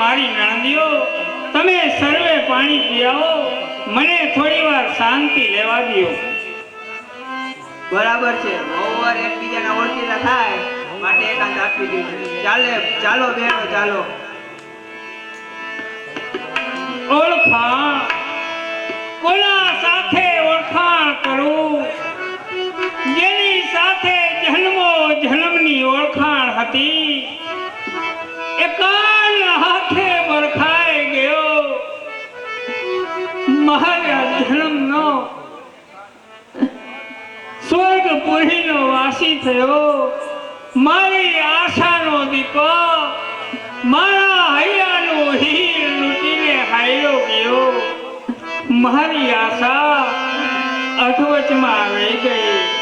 મારી નણંદીઓ તમે સર્વે પાણી પીઆવો. મને થોડી વાર શાંતિ લેવા દો બરાબર છે. વહુવાર એકબીજાના ઓળખીતા થાય માટે એકાંત આપી જોઈએ ચાલે ચાલો બેનો ચાલો. ઓળખાણ કોના સાથે ઓળખાણ કરું? જેની સાથે જન્મો જન્મની ઓળખાણ હતી? એ મારા જન્મનો સ્વર્ગપુરીનો વાસી થયો. મારી આશાનો દીકો મારા હૈયાનો હીર લૂટીને હાલ્યો ગયો. મારી આશા અધવચમાં રહી ગઈ.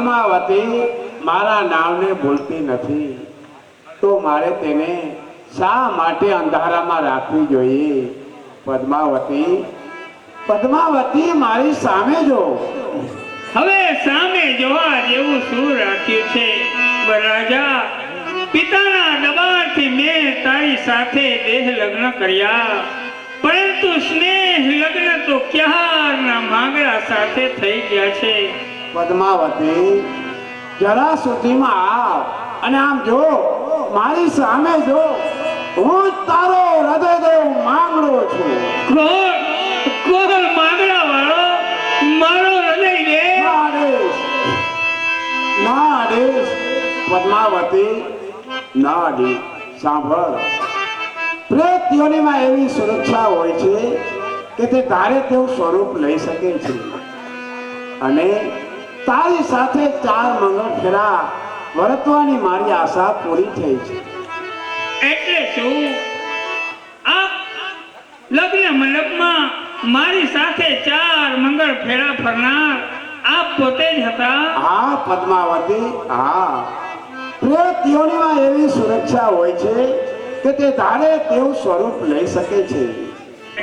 પદ્માવતી મારા નામને ભૂલતી નથી. તો મારે તેને શા માટે અંધારામાં રાખવી જોઈએ? પદ્માવતી પદ્માવતી મારી સામે જો. હવે સામે જોવા જેવું શું રાખ્યું છે? રાજા, પિતાના દબાણ સાથે દેહ લગ્ન કર્યા. પરંતુ સ્નેહ લગ્ન તો ક્યારના માંગડા સાથે થઈ ગયા છે? પદ્માવતી જરા સુધીમાં આવ. અને આમ જો મારી સામે જો હું તારો હૃદયદેવ માંગડો છું. કોણ? કોણ માંગડા વાળો મારો હૃદય રે ના? આદેશ ના પદ્માવતી ના સાંભળ. પ્રેત યોનિમાં એવી સુરક્ષા હોય છે કે તે તારે તેવું સ્વરૂપ લઈ શકે છે. અને તારી સાથે ચાર મંગળ ફેરા વર્તવાની મારી આશા પૂરી થઈ છે. એટલે શું? આ લગ્ન મંડપમાં મારી સાથે ચાર મંગળ ફેરા ફરનાર આપ પોતે જ હતા? હા પદ્માવતી હા. પ્રેત એવી સુરક્ષા હોય છે કે તે ધારે તેવું સ્વરૂપ લઈ શકે છે.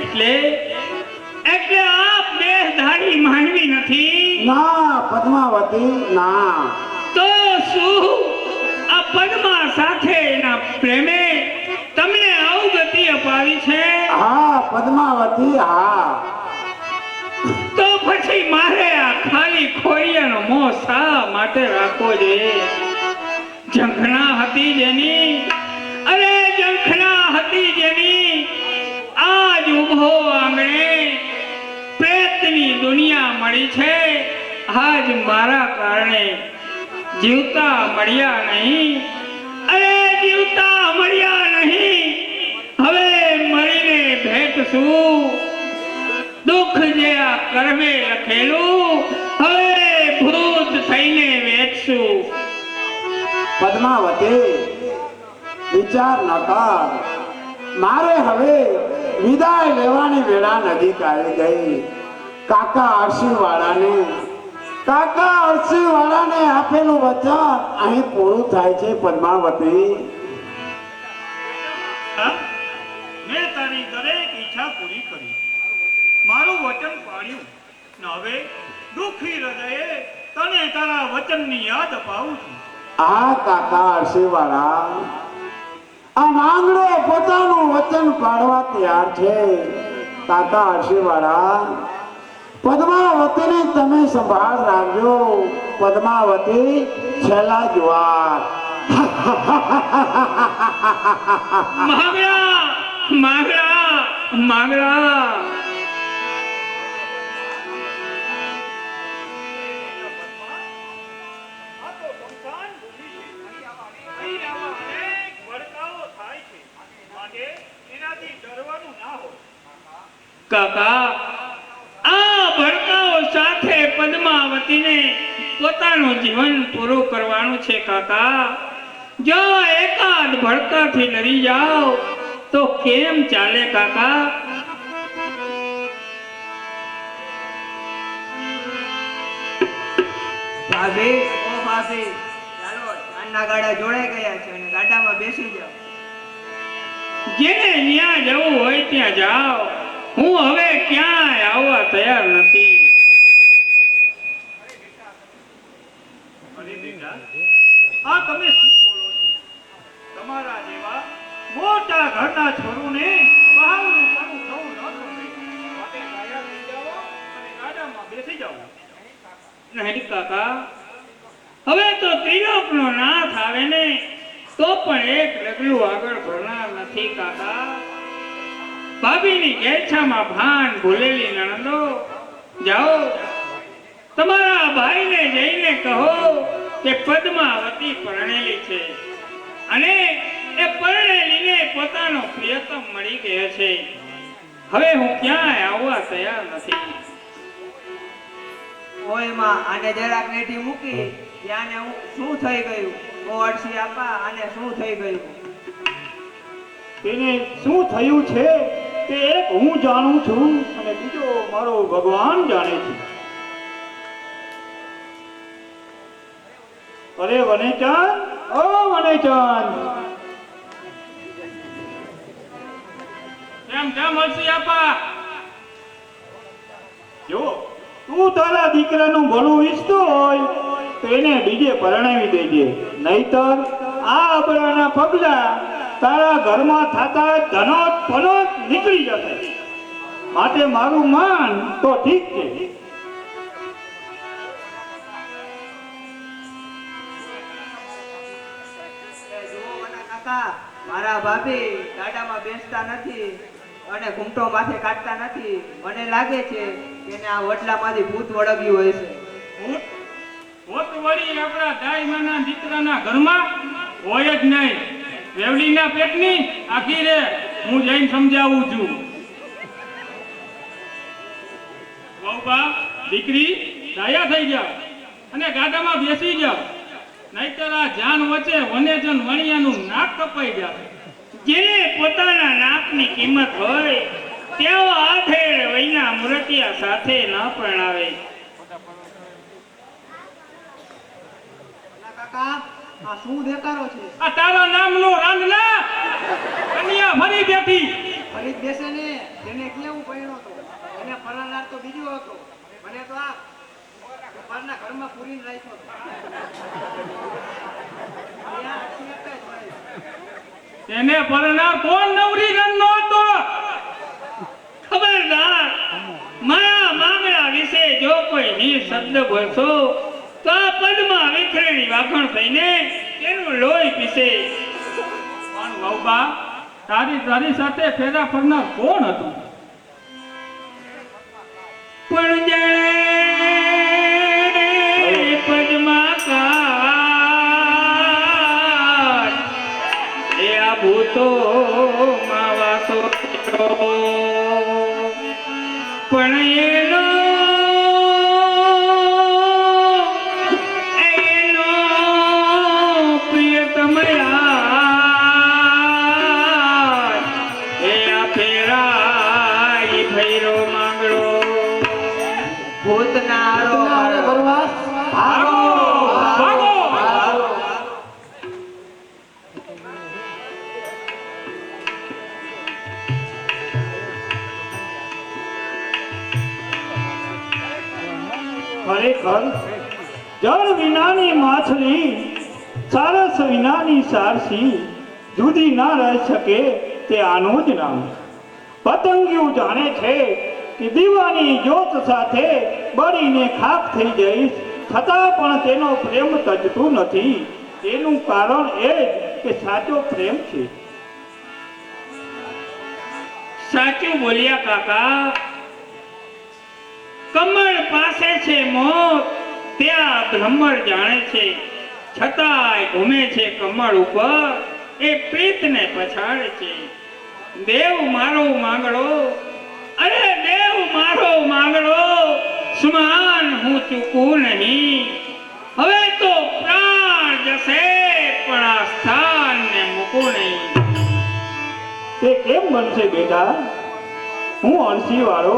એટલે? એટલે આપ દેહધારી માનવી નથી? ના પદ્માવતી ના તો શું? આ પદ્મા સાથેના પ્રેમે તમને અવગતિ અપાવી છે? હા પદ્માવતી હા. તો પછી મારે આ ખાલી ખોડિયાનો મોહ શા માટે રાખવો જોઈએ જંખના હતી જેની? અરે જંખના હતી જેની આજ ઊભો આંગણે પ્રેતની દુનિયા મળી છે. આજ મારા કારણે જીવતા મળ્યા નહીં. અરે જીવતા મળ્યા નહીં. હવે મળીને ભેટશું. દુઃખ જે આ કર્મે લખેલું, હવે ભૂત થઈને વેચશું. પદ્માવતી, વિચાર ન કર. મારે હવે વિદાય લેવાની વેળા નજીક આવી ગઈ. કાકા આશીર્વાળાને વાળાને કાકા અરસી વાળાને આપેલું વચન અહીં પૂરું થાય છે પદ્માવતી. મેં તારી દરેક ઈચ્છા પૂરી કરી. મારું વચન પાડ્યું. ને હવે દુખી હૃદયે તને તારા વચનની યાદ અપાવું છું. આ કાકા અરસી વાળા આ માંગડો પોતાનું વચન પાડવા તૈયાર છે. કાકા અરસી વાળા પદ્માવતીને તમે સંભાળ રાખજો. પદ્માવતી છેલ્લા જુવાર. માંગડા માંગડા માંગડા કાકા જીવન પૂરું કરવાનું છે કાકા. જો એકાદ ભડકાથી ડરી જાઓ તો કેમ ચાલે કાકા? ભાભી ઓ ભાભી ચાલો ચાંદના ગાડા જોડાઈ ગયા છે અને ગાડામાં બેસી જાઓ. જેને ન્યા જવું હોય ત્યાં જાઓ. હું હવે ક્યાંય આવવા તૈયાર નથી. તમારા જેવા તો ને પણ એક ડગલું આગળ ભરનાર નથી કાકા. ભાભીની નણંદો, જાઓ, તમારા ભાઈને જઈને કહો કે પદ્માવતી પરણેલી છે. અને એ પરણેલીને પોતાનો પ્રિયતમ મળી ગયો છે. હવે હું ક્યાંય આવવા તૈયાર નથી. ઓયમાં આને જરાક નેઠી મૂકી ત્યાં ને હું શું થઈ ગયું? ઓ અડસી આપા આને શું થઈ ગયું? તેને શું થયું છે તે એક હું જાણું છું અને બીજો મારો ભગવાન જાણે છે. અરે વનેચંદ? ઓ વનેચંદ! કેમ કેમ હસી આપા? જો તું તારા દીકરાનું ભલું ઈચ્છતો હોય તો એને બીજે પરણાવી દેજે. નહીતર આ અબરાના પગલા તારા ઘરમાં થતા ધનોત પનોત નીકળી જશે. માટે મારું માન તો ઠીક છે. કાકા, મારા ભાભી ગાડામાં બેસતા નથી અને ઘૂમટો માથે કાઢતા નથી. મને લાગે છે કે આ વડલામાંથી ભૂત વળગ્યું હોય છે ભૂત વળી આપણા દાઈમાના દીકરાના ઘરમાં? હોય જ નહીં. વેવલીના પેટની આખી રે હું જઈને સમજાવું છું. વહુબા, દીકરી દાયા થઈ જાવ અને ગાડામાં બેસી જાવ નહીતર આ જાન વચ્ચે વનેજન વણિયાનું નાક કપાઈ જાય જેને પોતાના નાકની કિંમત હોય તેઓ આધેડ વૈના મૂર્તિયા સાથે ન પરણાવે. આ શું છે? આ તારા નામનો રાંધના કન્યા ભરી બેઠી. બેસે ને તેને કેવું પહેણો હતો એને ફરનાર તો બીજો હતો. મને તો આ ઘરમાં પૂરીને હોય. તેને પરણાર કોણ નવરી ગણનો હતો? ખબરદાર મારા માંગણા વિશે જો કોઈ ની શબ્દ બોલશો, તો પદમાં વિખરેણી વાખણ થઈને તેનું લોહી પીશે પણ બા તારી તારી સાથે ફેરા ફરનાર કોણ હતું? વિનાની સારસી જુદી ના રહી શકે તે આનું જ નામ. પતંગિયું જાણે છે કે દીવાની જોત સાથે બળીને ખાક થઈ જઈશ, છતાં પણ તેનો પ્રેમ તજતું નથી. તેનું કારણ એ જ કે સાચો પ્રેમ છે. સાચું બોલ્યા કાકા. કમળ પાસે છે મોત, ત્યાં ભ્રમર જાણે છે. છતાંય ઘૂમે છે કમળ ઉપર. એ પ્રીતને પછાડે છે. દેવ મારો માંગડો અરે દેવ મારો માંગડો સ્માન હું ચૂકું નહીં. હવે તો પ્રાણ જશે, પણ આ સ્થાનને મૂકું નહીં. તે કેમ બનશે બેટા? હું અણસી વાળો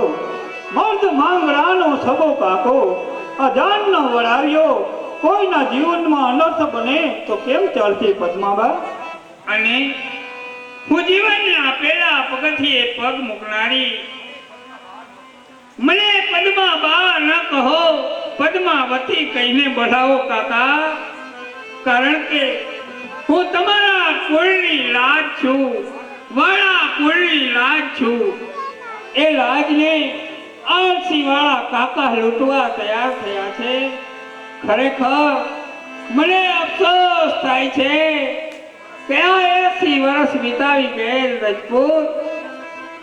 મર્દ માંગડાનો સબો કાકો અજાણનો વડાવ્યો કોઈના જીવનમાં અનર્થ બને તો કેમ ચાલશે પદ્માબા? અને હું જીવનના પેલા પગથિયે પગ મૂકનારી, મને પદ્માબા ન કહો, પદ્માવતી કહીને બોલાવો કાકા, કારણ કે હું તમારા કુળની લાજ છું, વાળા કુળની લાજ છું. એ લાજને આળસી વાળા કાકા લૂંટવા તૈયાર થયા છે. ખરેખર મને અફસોસ થાય છે. ત્યાં એસી વર્ષ વિતાવી ગયેલ રજપૂત.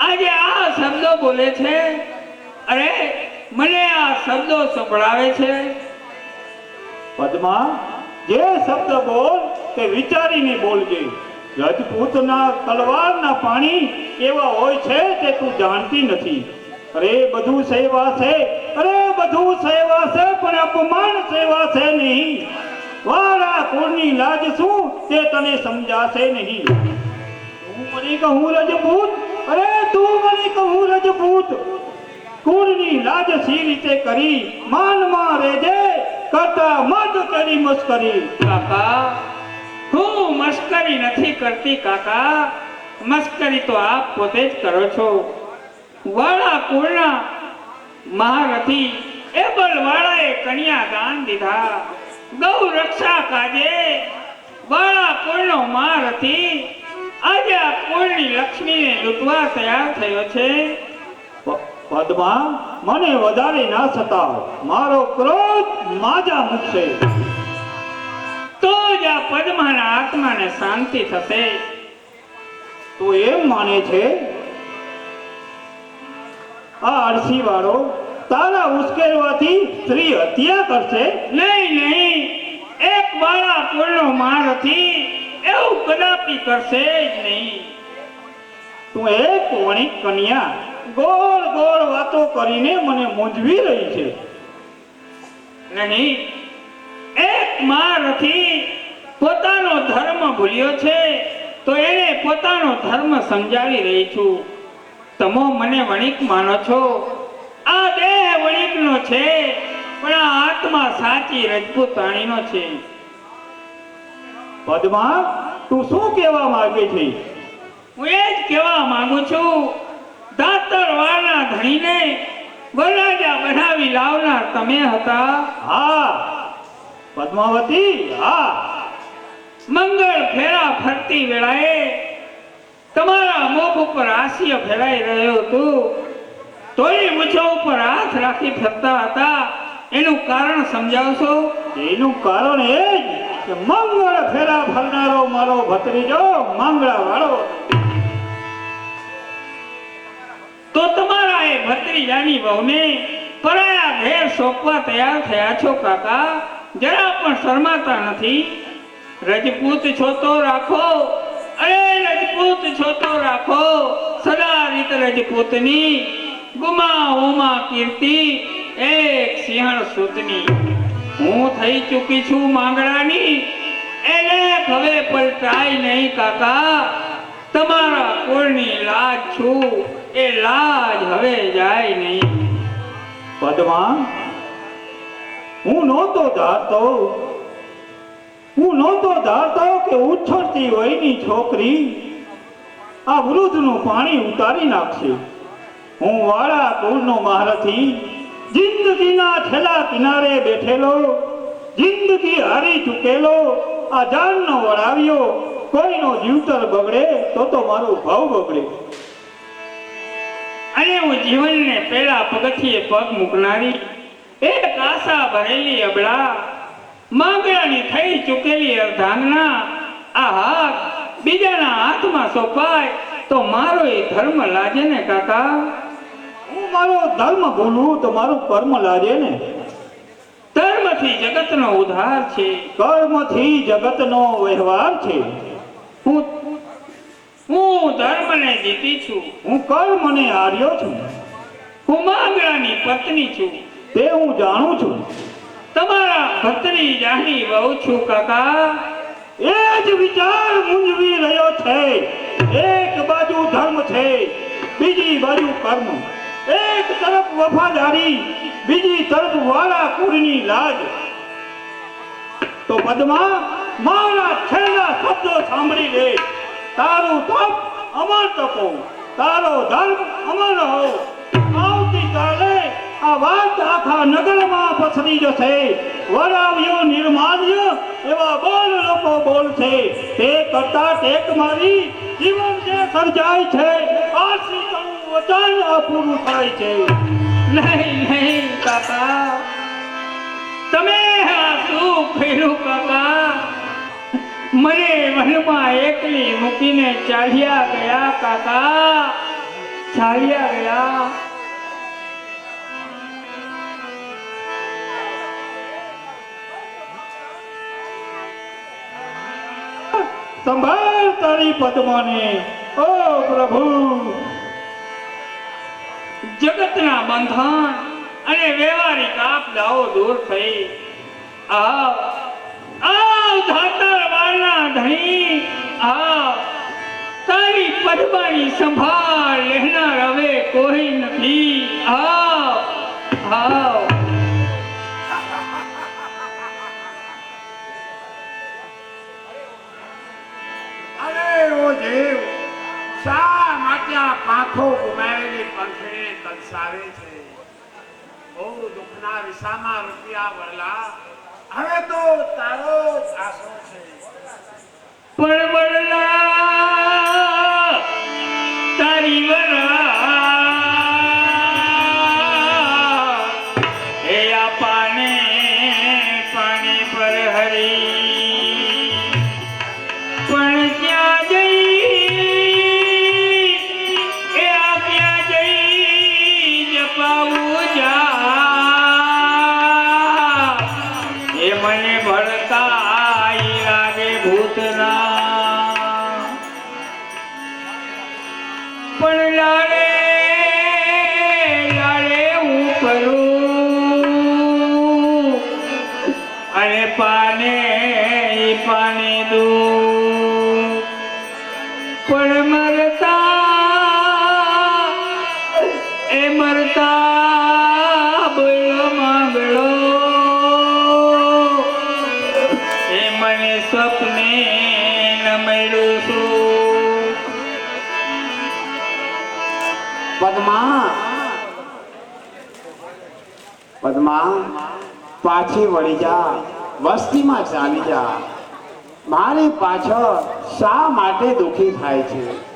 આજે આ શબ્દો બોલે છે. અરે, મને આ શબ્દો સંભળાવે છે. પદ્મા, જે શબ્દ બોલ તે વિચારીને બોલજે રજપૂતના તલવારના પાણી એવા હોય છે તે તું જાણતી નથી. અરે, બધું સેવા છે. અરે, બધું સેવા છે, પણ અપમાન સેવા છે નહીં. વાળા કુળની લાજ શું? તે તને સમજાશે નહીં. તું મરી કહું, રજપૂત. અરે, તું મરી કહું, રજપૂત. કુળની લાજ સી રીતે કરી? માનમાં રેજે કરતા મત કરી મસ્કરી. કાકા, હું મસ્કરી નથી કરતી, કાકા. મસ્કરી તો આપ પોતે જ કરો છો. વાળા પૂર્ણ મહારથી એ બળવાળાએ કન્યા દાન દીધા. ગૌ રક્ષા કાજે વાળા કુળનો મહારથી આજે આ પૂર્ણી લક્ષ્મીને લૂંટવા તૈયાર થયો છે. પદ્મા મને વધારે ના સતાવ મારો ક્રોધ માજા મૂકશે. તો જ આ પદ્માના આત્માને શાંતિ થશે. તું એમ માને છે આ અળસી વાળો તારા ઉશ્કેરવાથી સ્ત્રી હત્યા કરશે? નહીં નહીં. એક વાળા માર મારથી એવું કદાપી કરશે જ નહીં. તું એક વણિક કન્યા ગોળ ગોળ વાતો કરીને મને મૂંઝવી રહી છે. નહીં. એક મારથી પોતાનો ધર્મ ભૂલ્યો છે. તો એને પોતાનો ધર્મ સમજાવી રહી છું. તમો મને વણિક માનો છો? આ દેહ વણિકનો છે પણ આ આત્મા સાચી રજપૂતાણીનો છે. પદ્મા તું શું કહેવા માંગે છે? હું એ જ કહેવા માંગુ છું દાતર વાળના ધણીને વરરાજા બનાવી લાવનાર તમે હતા. હા પદ્માવતી હા. મંગળ ફેરા ફરતી વેળાએ તમારા મુખ ઉપર હાસ્ય ફેરાઈ રહ્યું હતું. તોય મૂછો ઉપર હાથ રાખી ફરતા હતા. એનું કારણ સમજાવશો? એનું કારણ એ જ કે મંગળ ફેરા ફરનારો મારો ભત્રીજો મંગળા વાળો તો તમારા એ ભત્રીજાની વહુને પરાયા ઘેર સોંપવા તૈયાર થયા છો કાકા? જરા પણ શરમાતા નથી. રજપૂત છો તો રાખો. અરે રજપૂત છો તો રાખો. સદા રીત રજપૂતની. ગુમા ઉમા કીર્તિ. એક સિંહણ સૂતની. હું થઈ ચૂકી છું માંગડાની. એને હવે પલટાય નહીં કાકા. તમારા કુળની લાજ છું. એ લાજ હવે જાય નહીં. પદમા, હું નહોતો ધારતો હું નહોતો ધારતો કે ઉછળતી વયની છોકરી આ વૃદ્ધનું પાણી ઉતારી નાખશે. હું વાળા કુળનો મહારથી જિંદગીના છેલ્લા કિનારે બેઠેલો, જિંદગી હારી ચૂકેલો, આ જાનનો વળાવ્યો કોઈનો જીવતર બગડે તો તો મારું ભાવ બગડે. અને હું જીવનને પેલા પગથિયે પગ મૂકનારી, એક આશા ભરેલી અબળા માંગણાની થઈ ચૂકેલી અર્ધાંગના આ હાથ બીજાના હાથમાં સોંપાય તો મારો એ ધર્મ લાજે ને કાકા? હું મારો ધર્મ ભૂલું તો મારું કર્મ લાજે ને? ધર્મથી જગતનો ઉદ્ધાર છે. કર્મથી જગતનો વ્યવહાર છે. હું હું ધર્મને જીતી છું. હું કર્મને હાર્યો છું. હું માંગણાની પત્ની છું. તે હું જાણું છું. તમારા ભત્રી જાની વહુ છું કાકા. એ જ વિચાર મૂંઝવી રહ્યો છે. એક બાજુ ધર્મ છે, બીજી બાજુ કર્મ. એક તરફ વફાદારી, બીજી તરફ વાળા કુરની લાજ. તો પદ્મા, મારા છેલ્લા શબ્દો સાંભળી લે. તારું તપ અમર તપો. તારો ધર્મ અમર હો આવતીકાલે આ વાત આખા નગરમાં પસરી જશે. વરાવ્યો નિર્માલ્ય, એવા બોલ લોકો બોલશે. તે કરતા ટેક મારી જીવન જે સર્જાય છે, આશી તનું વચન અપૂરું થાય છે. નહીં નહીં, કાકા. તમે આ શું કર્યું કાકા. મને વનમાં એકલી મૂકીને ચાલ્યા ગયા, કાકા. ચાલ્યા ગયા. સંભાળ તારી પદ્માને. ઓ પ્રભુ. જગતના બંધન અને વ્યવહારિક આપદાઓ દૂર થઈ. આવ. આવ ધાતર વાળના ધણી. આવ. તારી પદ્માની સંભાળ લેનાર હવે કોઈ નથી. આવ. આવ. પાંખો ગુમાવેલી પંખીને તલસાવે છે. બહુ દુઃખના વિસામાં રૂપિયા વળલા હવે તો તારો જ પાછી વળી જા વસ્તીમાં ચાલી જા. મારી પાછળ શા માટે દુઃખી થાય છે?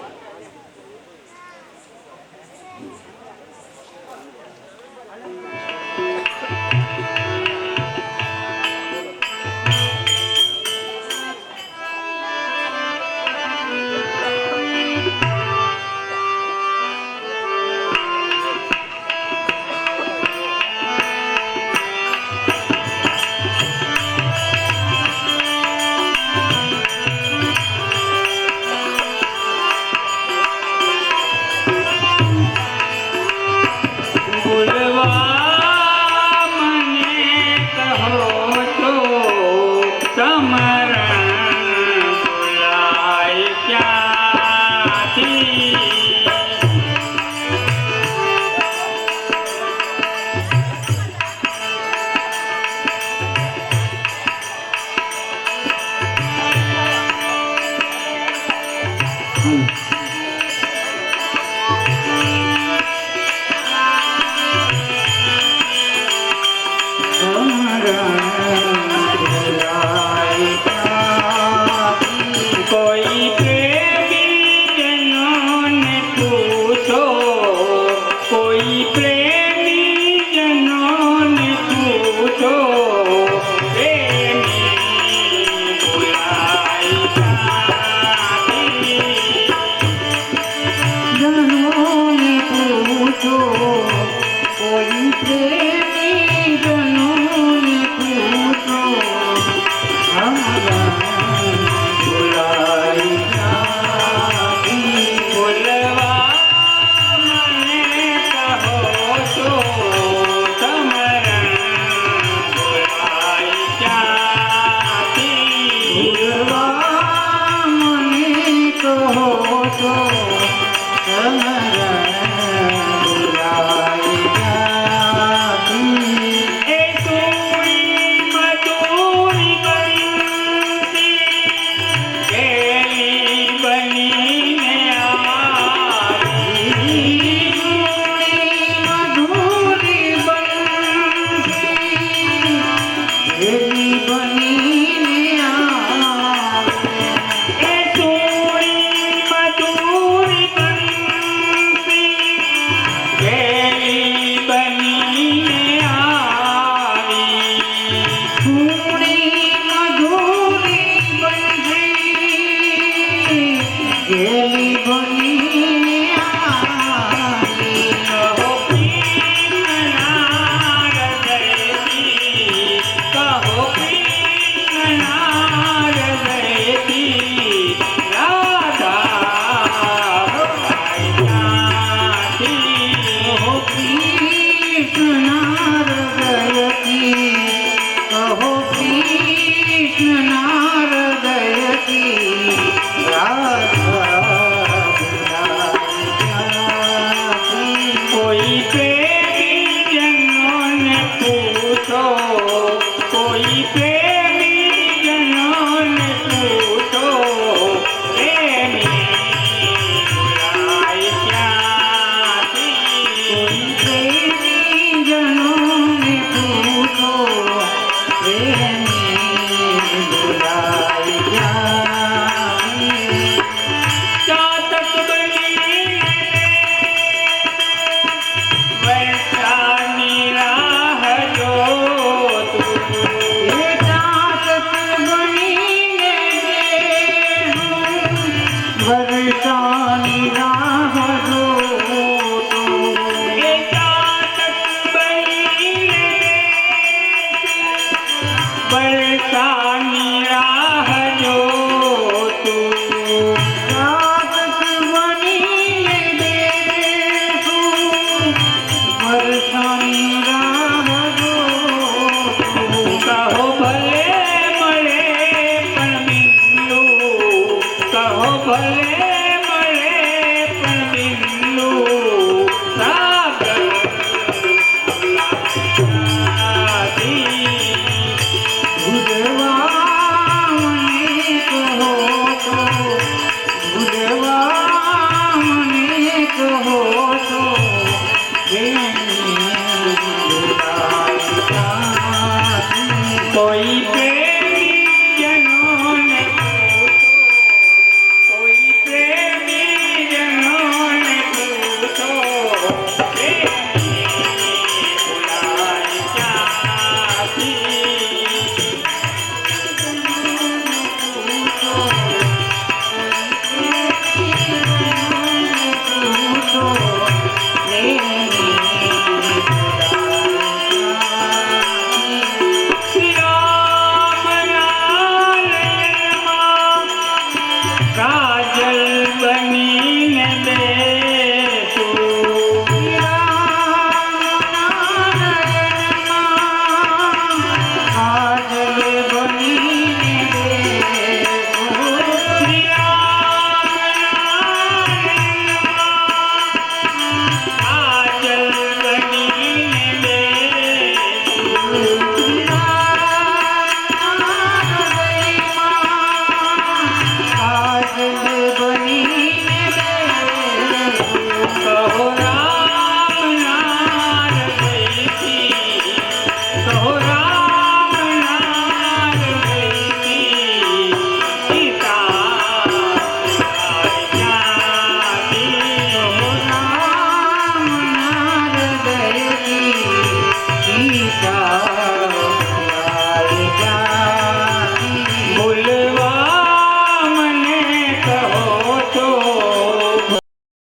রে যেন